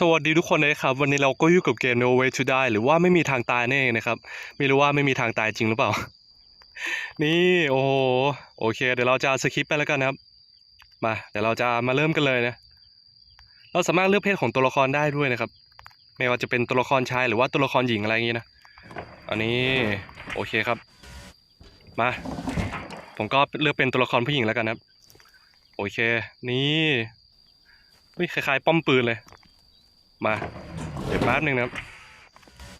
สวัสดีทุกคนนะครับ วันนี้เราก็อยู่กับเกม No Way to Die หรือว่าไม่มีทางตายนั่นเองนะครับ ไม่รู้ว่าไม่มีทางตายจริงหรือเปล่า นี่โอ้โหโอเค เดี๋ยวเราจะสคิปไปแล้วกันนะครับ มาเดี๋ยวเราจะมาเริ่มกันเลยนะ เราสามารถเลือกเพศของตัวละครได้ด้วยนะครับ ไม่ว่าจะเป็นตัวละครชายหรือว่าตัวละครหญิงอะไรอย่างนี้นะ อันนี้โอเคครับ มา ผมก็เลือกเป็นตัวละครผู้หญิงแล้วกันนะครับ โอเค นี่คล้ายๆป้อมปืนเลย มาเดี๋ยวแป๊บหนึงนะครับ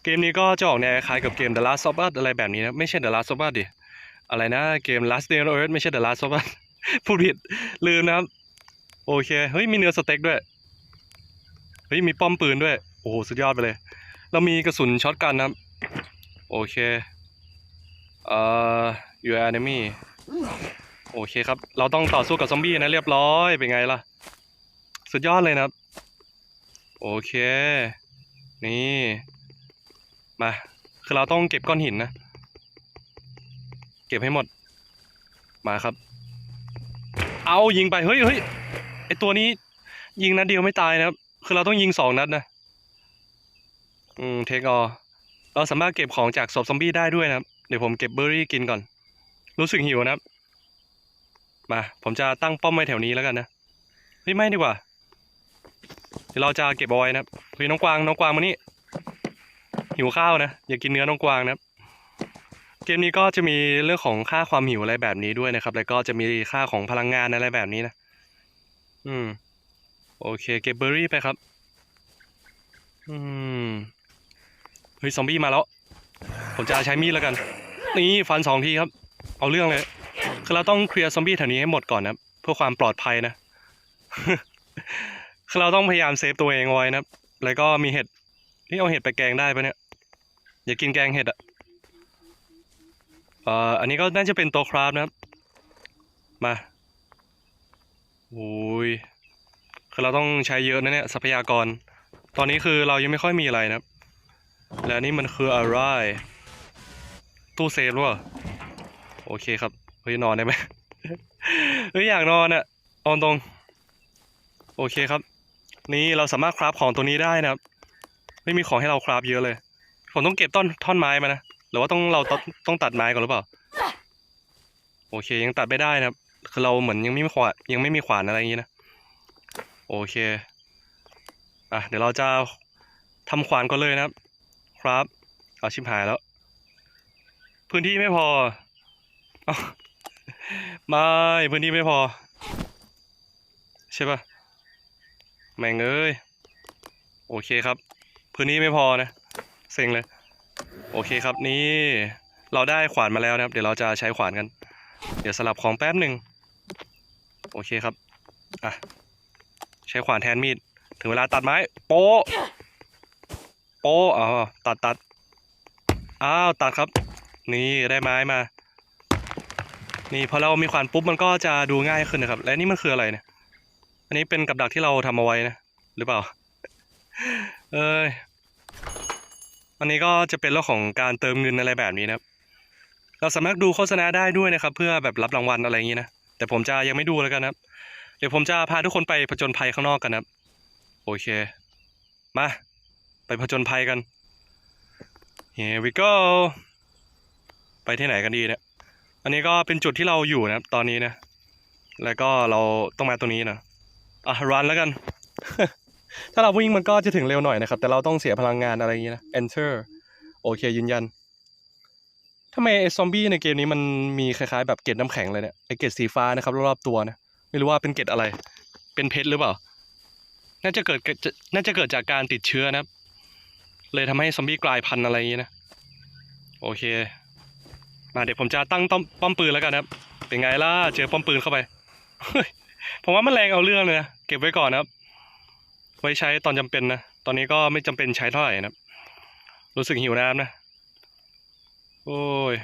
เกมนี้ก็จะออกแนวคล้ายกับเกม The Last of Us อะไรแบบนี้นะ ไม่ใช่ The Last of Us ดิ อะไรนะ เกม Last Day on Earth ไม่ใช่ The Last of Us พูดผิด ลืมนะครับ โอเค เฮ้ย มีเนื้อสเต็กด้วย เฮ้ย มีป้อมปืนด้วย โอ้โห สุดยอดไปเลย เรามีกระสุนช็อตกันนะครับ โอเค เอ่อ your enemy โอเคครับ เราต้องต่อสู้กับซอมบี้นะเรียบร้อย เป็นไงล่ะ สุดยอดเลยนะครับ โอเค นี่ มา คือเราต้องเก็บก้อนหินนะ เก็บให้หมด มาครับ เอายิงไป เฮ้ยเฮ้ยไอตัวนี้ ยิงนัดเดียวไม่ตายนะครับ คือเราต้องยิงสองนัดนะ อืม เทคออเราสามารถเก็บของจากศพซอมบี้ได้ด้วยนะครับ เดี๋ยวผมเก็บเบอร์รี่กินก่อน รู้สึกหิวนะครับ มา ผมจะตั้งป้อมไว้แถวนี้แล้วกันนะ เฮ้ยไม่ดีกว่า ดี๋ยวเราจะเก็บเอาไว้นะครับเฮ้ยน้องกวางน้องกวางมานี่หิวข้าวนะอยากกินเนื้อน้องกวางนะครับ เกมนี้ก็จะมีเรื่องของค่าความหิวอะไรแบบนี้ด้วยนะครับ แล้วก็จะมีค่าของพลังงานอะไรแบบนี้นะ อืม โอเค เก็บเบอร์รี่ไปครับ อืมเฮ้ยซอมบี้มาแล้ว ผมจะใช้มีดแล้วกัน นี่ฟันสองทีครับ เอาเรื่องเลย คือเราต้องเคลียร์ซอมบี้แถวนี้ให้หมดก่อนนะเพื่อความปลอดภัยนะ คือเราต้องพยายามเซฟตัวเองไว้นะครับ แล้วก็มีเห็ดนี่เอาเห็ดไปแกงได้ปะเนี่ย อย่ากินแกงเห็ดอะเอ่ออันนี้ก็น่าจะเป็นตัวคราฟนะครับ มาโอ้ยคือเราต้องใช้เยอะนะเนี่ยทรัพยากร ตอนนี้คือเรายังไม่ค่อยมีอะไรนะครับ และนี่มันคืออะไร ตู้เซฟหรือเปล่าโอเคครับ เฮ้ยนอนได้ไหมเฮ้ยอยากนอนอะเอาตรง โอเคครับ นี่เราสามารถคราฟของตัวนี้ได้นะครับ ไม่มีของให้เราคราฟเยอะเลย ผมต้องเก็บต้นท่อนไม้มานะ หรือว่าต้องเราต้องต้องตัดไม้ก่อนหรือเปล่า โอเค ยังตัดไม่ได้นะครับ คือเราเหมือนยังไม่มีขวานยังไม่มีขวานอะไรอย่างนี้นะ โอเค อะเดี๋ยวเราจะทำขวานก่อนเลยนะครับ ครับเอาชิมหายแล้ว พื้นที่ไม่พออไม่พื้นที่ไม่พอ ใช่ปะ แม่งเอ้ย โอเคครับ พื้นที่ไม่พอนะ เซ็งเลย โอเคครับนี่เราได้ขวานมาแล้วนะครับ เดี๋ยวเราจะใช้ขวานกัน เดี๋ยวสลับของแป๊บหนึ่งโอเคครับอะใช้ขวานแทนมีด ถึงเวลาตัดไม้ โป๊ะโป๊ะอ๋อตัดตัดอ้าวตัดครับ นี่ได้ไม้มา นี่พอเรามีขวานปุ๊บมันก็จะดูง่ายขึ้นนะครับ และนี่มันคืออะไรเนี่ย นนี้เป็นกับดักที่เราทำเอาไว้นะ หรือเปล่า เอ้ยอันนี้ก็จะเป็นเรื่องของการเติมเงินอะไรแบบนี้นะครับ เราสามารถดูโฆษณาได้ด้วยนะครับ เพื่อแบบรับรางวัลอะไรอย่างนี้นะ แต่ผมจะยังไม่ดูแล้วกันนะครับ เดี๋ยวผมจะพาทุกคนไปผจญภัยข้างนอกกันนะครับ โอเค มา ไปผจญภัยกัน Here we go ไปที่ไหนกันดีเนี่ยอันนี้ก็เป็นจุดที่เราอยู่นะครับตอนนี้นะ แล้วก็เราต้องมาตรงนี้นะ อะ run แล้วกัน ถ้าเราวิ่งมันก็จะถึงเร็วหน่อยนะครับ แต่เราต้องเสียพลังงานอะไรอย่างนี้นะ enter โอเคยืนยันทำไมไอ้ซอมบี้ในเกมนี้มันมีคล้ายๆแบบเกล็ดน้ำแข็งเลยเนี่ยไอ้เกล็ดสีฟ้านะครับรอบๆตัวนะไม่รู้ว่าเป็นเกล็ดอะไร เป็นเพชรหรือเปล่า น่าจะเกิดน่าจะเกิดจากการติดเชื้อนะครับ เลยทำให้ซอมบี้กลายพันธุ์อะไรอย่างนี้นะโอเค มาเดี๋ยวผมจะตั้งต้อมป้อมปืนแล้วกันนะครับ เป็นไงล่ะ เจอป้อมปืนเข้าไป ผมว่ามันแรงเอาเรื่องเลยนะเก็บไว้ก่อนนะครับ ไว้ใช้ตอนจำเป็นนะ ตอนนี้ก็ไม่จำเป็นใช้เท่าไหร่นะ รู้สึกหิวน้ำนะ โอ้ย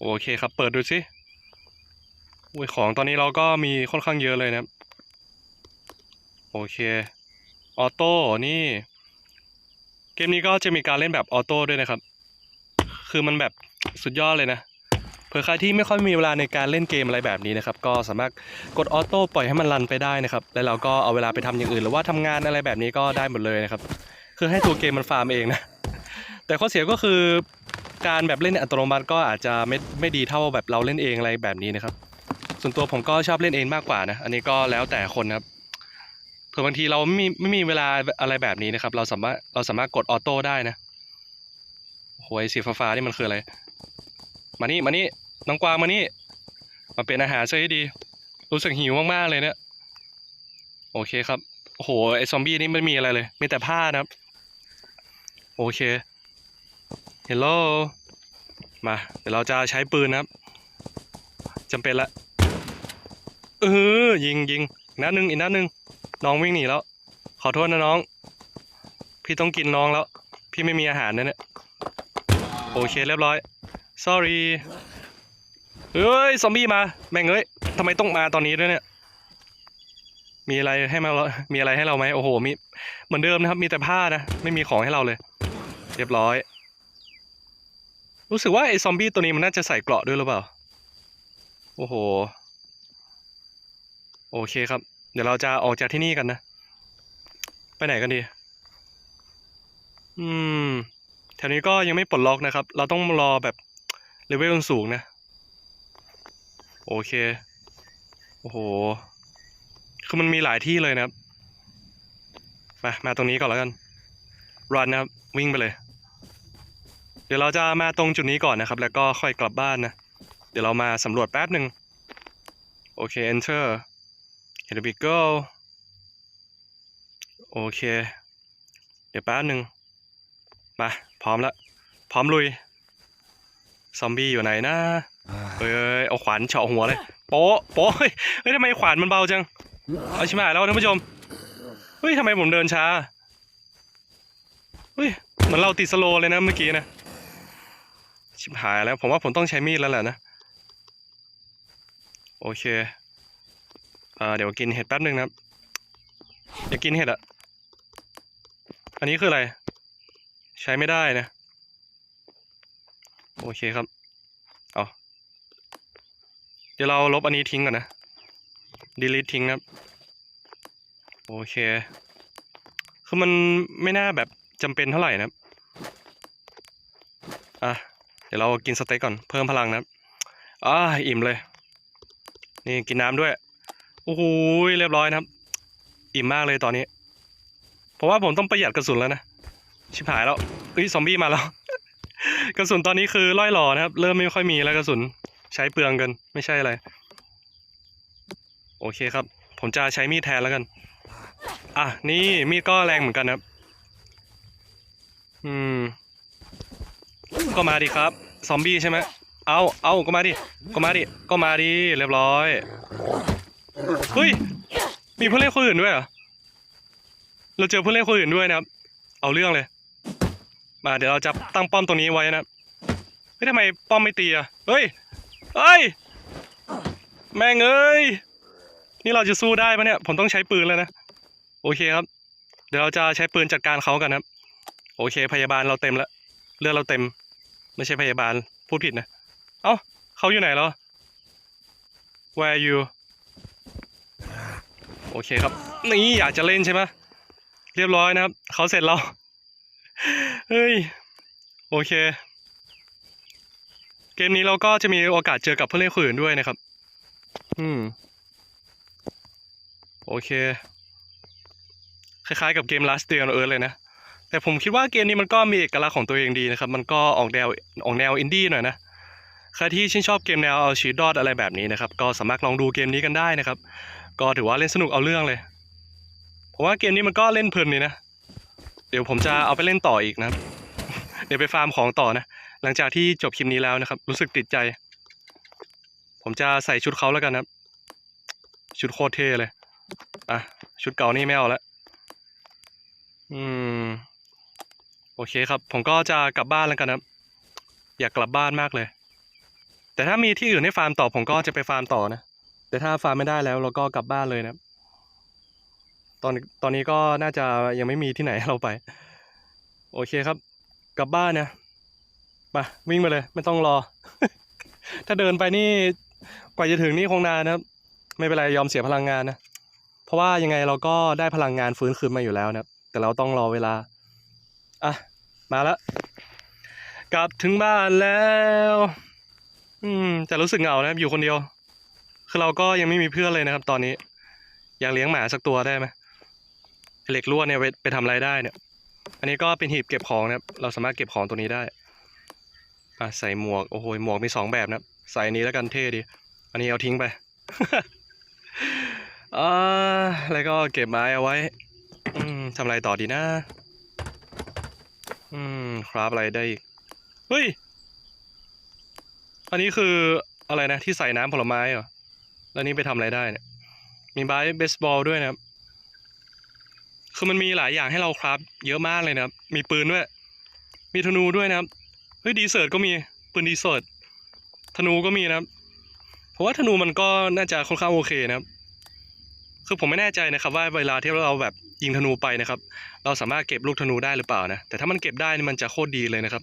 โอเคครับ เปิดดูสิโอ้ยของตอนนี้เราก็มีค่อนข้างเยอะเลยนะโอเค ออโต้ นี่ เกมนี้ก็จะมีการเล่นแบบออโต้ด้วยนะครับ คือมันแบบสุดยอดเลยนะ เผื่อใครที่ไม่ค่อยมีเวลาในการเล่นเกมอะไรแบบนี้นะครับก็สามารถกดออโต้ปล่อยให้มันรันไปได้นะครับแล้วเราก็เอาเวลาไปทำอย่างอื่น หรือว่าทำงานอะไรแบบนี้ก็ได้หมดเลยนะครับคือให้ตัวเกมมันฟาร์มเองนะแต่ข้อเสียก็คือการแบบเล่นอัตโนมัติก็อาจจะไม่ไม่ดีเท่าแบบเราเล่นเองอะไรแบบนี้นะครับ ส่วนตัวผมก็ชอบเล่นเองมากกว่านะ อันนี้ก็แล้วแต่คนครับเผื่อบางทีเราไม่มีไม่มีเวลาอะไรแบบนี้นะครับ เราสามารถเราสามารถกดออโต้ได้นะโอ้ยสีฟ้าๆนี่มันคืออะไร มานี่มานี่ น้องกวางมานี่มาเป็นอาหารซะให้ดี รู้สึกหิวมากๆเลยเนี่ย โอเคครับโอ้โหไอซอมบี้นี่ไม่มีอะไรเลยมีแต่ผ้านะครับ โอเคเฮลโลมาเดี๋ยวเราจะใช้ปืนนะครับจำเป็นละเออยิงยิงอีกนัดหนึ่งอีกนัดหนึ่งน้องวิ่งหนีแล้ว ขอโทษนะน้อง พี่ต้องกินน้องแล้ว พี่ไม่มีอาหารนะเนี่ยโอเคเรียบร้อย sorry เฮ้ยซอมบี้มาแม่งเอ้ยทำไมต้องมาตอนนี้ด้วยเนี่ยมีอะไรให้มาเรามีอะไรให้เราไหมโอ้โหมีเหมือนเดิมนะครับ มีแต่ผ้านะไม่มีของให้เราเลย เรียบร้อย รู้สึกว่าไอ้ซอมบี้ตัวนี้มันน่าจะใส่เกราะด้วยหรือเปล่าโอ้โห โอเคครับ เดี๋ยวเราจะออกจากที่นี่กันนะ ไปไหนกันดี อืมแถวนี้ก็ยังไม่ปลดล็อกนะครับ เราต้องรอแบบเลเวลสูงนะ โอเค โอ้โห คือมันมีหลายที่เลยนะครับ มา มาตรงนี้ก่อนแล้วกัน รันนะครับ วิ่งไปเลย เดี๋ยวเราจะมาตรงจุดนี้ก่อนนะครับ แล้วก็ค่อยกลับบ้านนะ เดี๋ยวเรามาสำรวจแป๊บหนึ่งโอเค enter here we go โอเค เดี๋ยวแป๊บหนึ่งมา พร้อมแล้ว พร้อมลุย ซอมบี้อยู่ไหนนะ เฮ้ยเอาขวานเฉาะหัวเลย โป๊ะโป๊ะเฮ้ยทำไมขวานมันเบาจัง เอาชิบหายแล้วท่านผู้ชม เฮ้ยทำไมผมเดินช้า เฮ้ยเหมือนเราติดสโลเลยนะเมื่อกี้นะ ชิบหายแล้ว ผมว่าผมต้องใช้มีดแล้วแหละนะ โอเคเอ่อเดี๋ยวกินเห็ดแป๊บหนึ่งนะครับอยากกินเห็ดอะอันนี้คืออะไร ใช้ไม่ได้นะ โอเคครับ เดี๋ยวเราลบอันนี้ทิ้งก่อนนะ delete ทิ้งนะครับโอเค คือมันไม่น่าแบบจำเป็นเท่าไหร่นะอะ เดี๋ยวเรากินสเต็กก่อนเพิ่มพลังนะอ่าอิ่มเลย นี่กินน้ำด้วย โอ้โหเรียบร้อยนะครับ อิ่มมากเลยตอนนี้ เพราะว่าผมต้องประหยัดกระสุนแล้วนะ ชิบหายแล้วเอ้ยซอมบี้มาแล้ว กระสุนตอนนี้คือล่อยหล่อนะครับ เริ่มไม่ค่อยมีแล้วกระสุน ใช้เปลืองกันไม่ใช่อะไร โอเคครับ ผมจะใช้มีดแทนแล้วกัน อะ นี่มีดก็แรงเหมือนกันครับ อืม ก็มาดิครับ ซอมบี้ใช่ไหมเอาเอาก็มาดิ ก็มาดิ ก็มาดิ เรียบร้อย เฮ้ย มีผู้เล่นคนอื่นด้วยเหรอ เราเจอผู้เล่นคนอื่นด้วยนะครับ เอาเรื่องเลย มาเดี๋ยวเราจะตั้งป้อมตรงนี้ไว้นะเฮ้ยทำไมป้อมไม่ตีอะ เฮ้ย เฮ้ย แม่งเอ้ย นี่เราจะสู้ได้ปะเนี่ย ผมต้องใช้ปืนแล้วนะ โอเคครับ เดี๋ยวเราจะใช้ปืนจัดการเขากันนะครับโอเค พยาบาลเราเต็มแล้วเลือดเราเต็ม ไม่ใช่พยาบาล พูดผิดนะ เอ้าเขาอยู่ไหนแล้ว Where are you โอเคครับ นี่อยากจะเล่นใช่ไหมเรียบร้อยนะครับ เขาเสร็จแล้ว เฮ้ย โอเค เกมนี้เราก็จะมีโอกาสเจอกับผู้เล่นคนอื่นด้วยนะครับ อืม โอเค คล้ายๆกับเกม Last Day on Earth เลยนะ แต่ผมคิดว่าเกมนี้มันก็มีเอกลักษณ์ของตัวเองดีนะครับ มันก็ออกแนวออกแนวอินดี้หน่อยนะใครที่ชื่นชอบเกมแนวเอาชีวิตรอดอะไรแบบนี้นะครับ ก็สามารถลองดูเกมนี้กันได้นะครับ ก็ถือว่าเล่นสนุกเอาเรื่องเลย ผมว่าเกมนี้มันก็เล่นเพลินนี่นะ เดี๋ยวผมจะเอาไปเล่นต่ออีกนะครับ เดี๋ยวไปฟาร์มของต่อนะ หลังจากที่จบคลิปนี้แล้วนะครับ รู้สึกติดใจ ผมจะใส่ชุดเขาแล้วกันครับ ชุดโคตรเท่เลย อะ ชุดเก่านี่ไม่เอาละอืม โอเคครับ ผมก็จะกลับบ้านแล้วกันนะครับ อยากกลับบ้านมากเลย แต่ถ้ามีที่อื่นให้ฟาร์มต่อ ผมก็จะไปฟาร์มต่อนะ แต่ถ้าฟาร์มไม่ได้แล้วเราก็กลับบ้านเลยนะตอนตอนนี้ก็น่าจะยังไม่มีที่ไหนเราไป โอเคครับ กลับบ้านนะ มาวิ่งมาเลยไม่ต้องรอ ถ้าเดินไปนี่กว่าจะถึงนี่คงนานนะครับ ไม่เป็นไรยอมเสียพลังงานนะ เพราะว่ายังไงเราก็ได้พลังงานฟื้นคืนมาอยู่แล้วนะครับ แต่เราต้องรอเวลา อะ มาแล้วกลับถึงบ้านแล้ว อืมแต่รู้สึกเหงานะครับ อยู่คนเดียว คือเราก็ยังไม่มีเพื่อนเลยนะครับ ตอนนี้ อยากเลี้ยงหมาสักตัวได้ไหมเหล็กลวเนี่ยไปไปทำอะไรได้เนี่ย อันนี้ก็เป็นหีบเก็บของนะครับ เราสามารถเก็บของตัวนี้ได้ อะใส่หมวก โอ้โห หมวกมีสองแบบนะ ใส่นี้แล้วกันเท่ดี อันนี้เอาทิ้งไปอ่าแล้วก็เก็บไม้เอาไว้ อืมทำอะไรต่อดีนะ อืม ครับอะไรได้อีก เฮ้ย อันนี้คืออะไรนะ ที่ใส่น้ำผลไม้เหรอ แล้วนี่ไปทำอะไรได้เนี่ย มีไบเบสบอลด้วยนะครับ คือมันมีหลายอย่างให้เราครับ เยอะมากเลยนะครับ มีปืนด้วย มีธนูด้วยนะครับ เฮ้ยดีเซิร์ตก็มีปืนดีเซิร์ตธนูก็มีนะครับ เพราะว่าธนูมันก็น่าจะค่อนข้างโอเคนะครับ คือผมไม่แน่ใจนะครับว่าเวลาที่เราแบบยิงธนูไปนะครับ เราสามารถเก็บลูกธนูได้หรือเปล่านะ แต่ถ้ามันเก็บได้นี่มันจะโคตรดีเลยนะครับ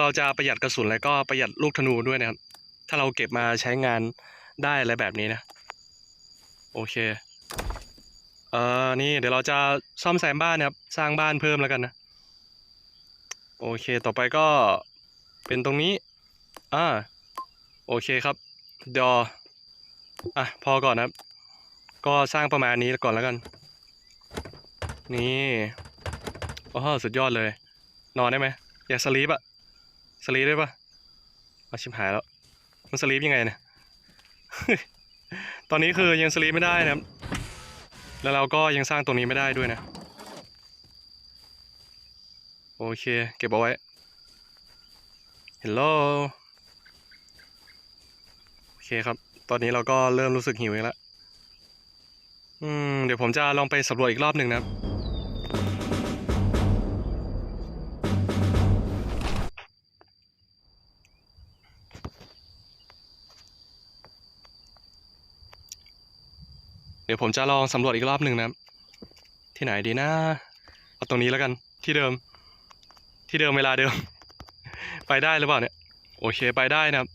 เราจะประหยัดกระสุนแล้วก็ประหยัดลูกธนูด้วยนะครับ ถ้าเราเก็บมาใช้งานได้อะไรแบบนี้นะ โอเค เอ่อ นี่เดี๋ยวเราจะซ่อมแซมบ้านนะครับ สร้างบ้านเพิ่มแล้วกันนะ โอเคต่อไปก็เป็นตรงนี้ อ่า โอเคครับเดี๋ยวอะ พอก่อนนะครับ ก็สร้างประมาณนี้ก่อนแล้วกัน นี่โอ้โหสุดยอดเลย นอนได้ไหมอยากสลีปอะสลีปได้ปะเอาชิบหายแล้ว มันสลีปยังไงเนี่ย ตอนนี้คือยังสลีปไม่ได้นะครับ แล้วเราก็ยังสร้างตรงนี้ไม่ได้ด้วยนะ โอเค เก็บเอาไว้ Hello โอเคครับ ตอนนี้เราก็เริ่มรู้สึกหิวอีกแล้วอืม เดี๋ยวผมจะลองไปสำรวจอีกรอบหนึ่งนะครับ เดี๋ยวผมจะลองสำรวจอีกรอบหนึ่งนะครับ ที่ไหนดีนะ เอาตรงนี้แล้วกัน ที่เดิม ที่เดิมเวลาเดิม ไปได้หรือเปล่าเนี่ย โอเคไปได้นะครับ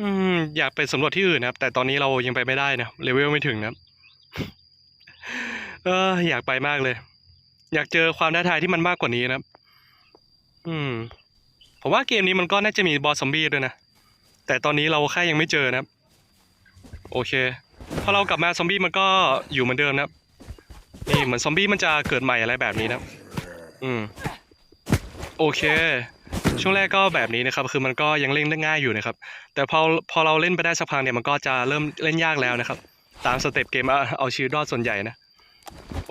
อืมอยากไปสำรวจที่อื่นนะครับ แต่ตอนนี้เรายังไปไม่ได้นะเลเวลไม่ถึงนะครับเอออยากไปมากเลย อยากเจอความท้าทายที่มันมากกว่านี้นะครับ อืม ผมว่าเกมนี้มันก็น่าจะมีบอสซอมบี้ด้วยนะ แต่ตอนนี้เราแค่ยังไม่เจอนะครับ โอเค พอเรากลับมาซอมบี้มันก็อยู่เหมือนเดิมนะครับ นี่เหมือนซอมบี้มันจะเกิดใหม่อะไรแบบนี้นะครับ อืม โอเค ช่วงแรกก็แบบนี้นะครับ คือมันก็ยังเล่นได้ง่ายอยู่นะครับ แต่พอพอเราเล่นไปได้สักพักเนี่ยมันก็จะเริ่มเล่นยากแล้วนะครับ ตามสเต็ปเกมเอาเอาชีวิตรอดส่วนใหญ่นะ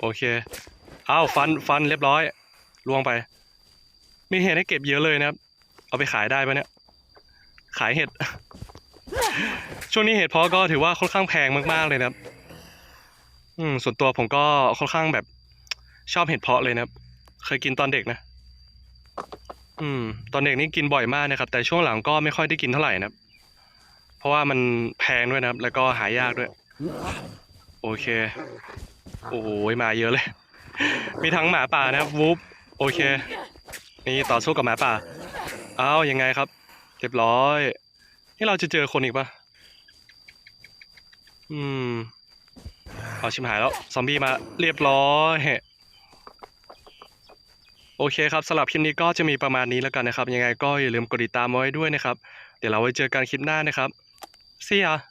โอเคเอาฟันฟันเรียบร้อยล่วงไป มีเห็ดให้เก็บเยอะเลยนะครับ เอาไปขายได้ปะเนี่ย ขายเห็ด ช่วงนี้เห็ดเพาะก็ถือว่าค่อนข้างแพงมากๆเลยนะครับ อืมส่วนตัวผมก็ค่อนข้างแบบชอบเห็ดเพาะเลยนะครับ เคยกินตอนเด็กนะ อืม ตอนเด็กนี่กินบ่อยมากนะครับ แต่ช่วงหลังก็ไม่ค่อยได้กินเท่าไหร่นะครับ เพราะว่ามันแพงด้วยนะครับ แล้วก็หายากด้วย โอเค โอ้โหมาเยอะเลย มีทั้งหมาป่านะครับวูฟโอเค นี่ต่อสู้กับหมาป่า อ้าวยังไงครับเรียบร้อย นี่เราจะเจอคนอีกปะอืมเอาชิมหายแล้ว ซอมบี้มาเรียบร้อย โอเคครับสำหรับคลิปนี้ก็จะมีประมาณนี้แล้วกันนะครับ ยังไงก็อย่าลืมกดติดตามไว้ด้วยนะครับ เดี๋ยวเราไว้เจอกันคลิปหน้านะครับ See ya